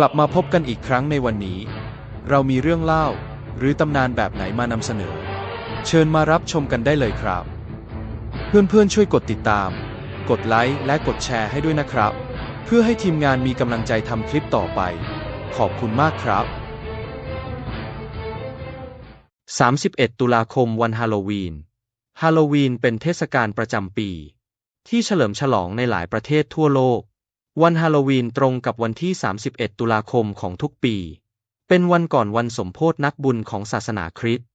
กลับมาพบกันอีกครั้งในวันนี้ เรามีเรื่องเล่า หรือตำนานแบบไหนมานำเสนอ เชิญมารับชมกันได้เลยครับ เพื่อนๆช่วยกดติดตาม กดไลค์และกดแชร์ให้ด้วยนะครับ เพื่อให้ทีมงานมีกำลังใจทำคลิปต่อไป ขอบคุณมากครับ 31 ตุลาคมวันฮาโลวีน ฮาโลวีนเป็นเทศกาลประจำปี ที่เฉลิมฉลองในหลายประเทศทั่วโลก วันฮาโลวีนตรงกับวันที่ 31 ตุลาคมของทุกปี เป็นวันก่อนวันสมโพธนักบุญของศาสนาคริสต์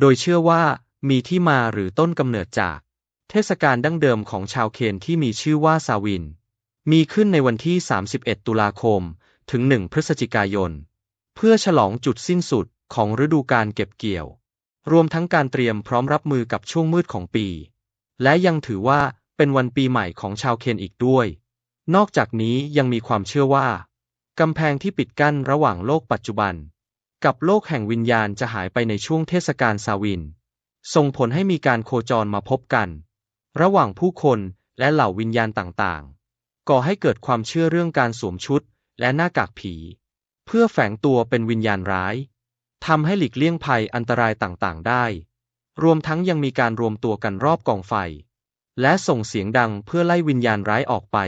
โดยเชื่อว่ามีที่มาหรือต้นกำเนิดจาก เทศกาลดั้งเดิมของชาวเคนที่มีชื่อว่าซาวิน มีขึ้นในวันที่ 31 ตุลาคม ถึง 1 พฤศจิกายน เพื่อฉลองจุดสิ้นสุดของฤดูการเก็บเกี่ยว รวมทั้งการเตรียมพร้อมรับมือกับช่วงมืดของปี และยังถือว่าเป็นวันปีใหม่ของชาวเคนอีกด้วย นอกจากนี้ยังมีความเชื่อว่ากำแพงที่ปิดกั้นระหว่างโลกปัจจุบัน กับโลกแห่งวิญญาณจะหายไปในช่วงเทศกาลซาวิน ส่งผลให้มีการโคจรมาพบกัน ระหว่างผู้คนและเหล่าวิญญาณต่างๆ ก่อให้เกิดความเชื่อเรื่องการสวมชุดและหน้ากากผี เพื่อแฝงตัวเป็นวิญญาณร้ายทำให้หลีกเลี่ยงภัยอันตรายต่างๆ ได้ รวมทั้งยังมีการรวมตัวกันรอบกองไฟ และส่งเสียงดังเพื่อไล่วิญญาณร้ายออกไป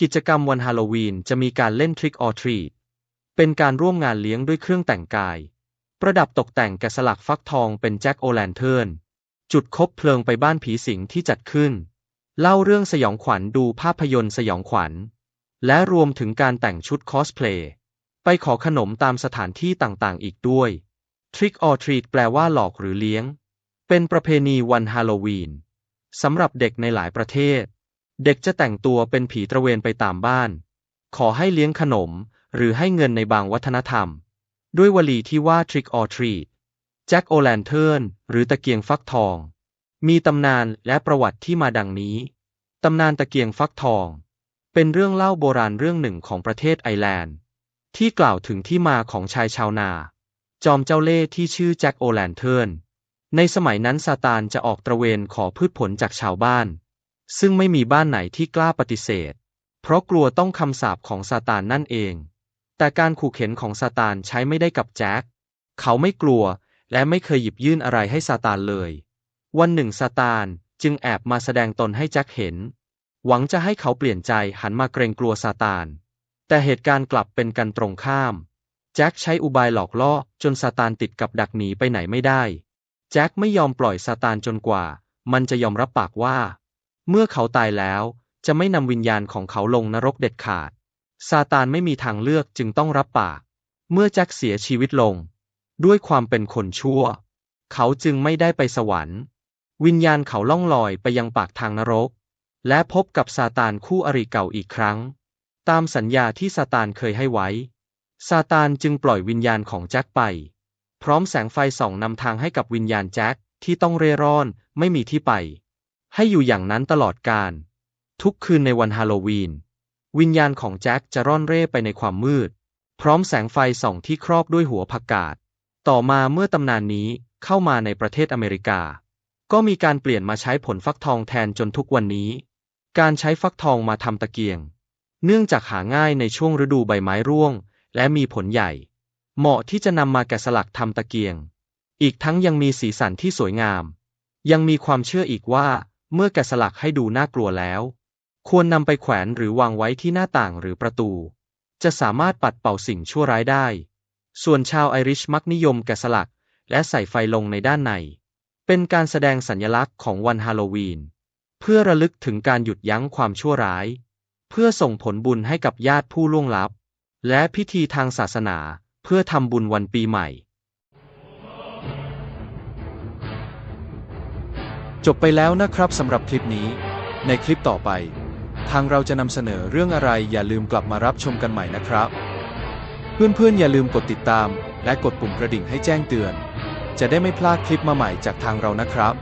กิจกรรมวันฮาโลวีนจะมีการเล่นทริกออทรีเป็นการร่วมงานเลี้ยงด้วยเครื่องแต่งกาย ประดับตกแต่งแกะสลักฟักทองเป็นแจ็คโอแลนเทิร์นจุดคบเพลิงไปบ้านผีสิงที่จัดขึ้น เล่าเรื่องสยองขวัญดูภาพยนตร์สยองขวัญ และรวมถึงการแต่งชุดคอสเพลย์ไปขอขนมตามสถานที่ต่างๆ อีกด้วย Trick or Treat แปลว่าหลอกหรือเลี้ยง เป็นประเพณีวันฮาโลวีนสำหรับเด็กในหลายประเทศ เด็กจะแต่งตัวเป็นผีตระเวนไปตามบ้าน ขอให้เลี้ยงขนม หรือให้เงินในบางวัฒนธรรม ด้วยวลีที่ว่า Trick or Treat แจ็คโอแลนเทิร์นหรือตะเกียงฟักทอง มีตำนานและประวัติที่มาดังนี้ ตำนานตะเกียงฟักทอง เป็นเรื่องเล่าโบราณเรื่องหนึ่งของประเทศไอร์แลนด์ ที่กล่าวถึงที่มาของชายชาวนา จอมเจ้าเล่ห์ที่ชื่อแจ็คโอแลนเทิร์นในสมัยนั้นซาตานจะออกตระเวนขอพืชผลจากชาวบ้าน ซึ่งไม่มีบ้านไหนที่กล้าปฏิเสธ เพราะกลัวต้องคำสาปของซาตานนั่นเอง แต่การขู่เข็นของซาตานใช้ไม่ได้กับแจ็ค เขาไม่กลัวและไม่เคยหยิบยื่นอะไรให้ซาตานเลย วันหนึ่งซาตานจึงแอบมาแสดงตนให้แจ็คเห็น หวังจะให้เขาเปลี่ยนใจหันมาเกรงกลัวซาตาน แต่เหตุการณ์กลับเป็นกันตรงข้าม แจ็คใช้อุบายหลอกล่อจนซาตานติดกับดักหนีไปไหนไม่ได้ แจ็คไม่ยอมปล่อยซาตานจนกว่า มันจะยอมรับปากว่า เมื่อเขาตายแล้ว จะไม่นำวิญญาณของเขาลงนรกเด็ดขาด ซาตานไม่มีทางเลือกจึงต้องรับปาก เมื่อแจ็คเสียชีวิตลง ด้วยความเป็นคนชั่ว เขาจึงไม่ได้ไปสวรรค์ วิญญาณเขาล่องลอยไปยังปากทางนรก และพบกับซาตานคู่อริเก่าอีกครั้ง ตามสัญญาที่ซาตานเคยให้ไว้ ซาตานจึงปล่อยวิญญาณของแจ็คไป พร้อมแสงไฟส่องนำทางให้กับวิญญาณแจ็คที่ต้องเร่ร่อนไม่มีที่ไป ให้อยู่อย่างนั้นตลอดกาลทุกคืนในวันฮาโลวีน วิญญาณของแจ็คจะร่อนเร่ไปในความมืด พร้อมแสงไฟส่องที่ครอบด้วยหัวผักกาด ต่อมาเมื่อตำนานนี้เข้ามาในประเทศอเมริกา ก็มีการเปลี่ยนมาใช้ผลฟักทองแทนจนทุกวันนี้ การใช้ฟักทองมาทำตะเกียง เนื่องจากหาง่ายในช่วงฤดูใบไม้ร่วง และมีผลใหญ่ เหมาะที่จะนำมาแกะสลักทำตะเกียง อีกทั้งยังมีสีสันที่สวยงาม ยังมีความเชื่ออีกว่า เมื่อแกะสลักให้ดูน่ากลัวแล้ว ควรนำไปแขวนหรือวางไว้ที่หน้าต่างหรือประตู จะสามารถปัดเป่าสิ่งชั่วร้ายได้ ส่วนชาวไอริชมักนิยมแกะสลักและใส่ไฟลงในด้านใน เป็นการแสดงสัญลักษณ์ของวันฮาโลวีน เพื่อระลึกถึงการหยุดยั้งความชั่วร้าย เพื่อส่งผลบุญให้กับญาติผู้ล่วงลับ และพิธีทางศาสนาเพื่อทำบุญวันปีใหม่ จบไปแล้วนะครับสำหรับคลิปนี้ ในคลิปต่อไป ทางเราจะนำเสนอเรื่องอะไรอย่าลืมกลับมารับชมกันใหม่นะครับ เพื่อนๆอย่าลืมกดติดตาม และกดปุ่มกระดิ่งให้แจ้งเตือน จะได้ไม่พลาดคลิปมาใหม่จากทางเรานะครับ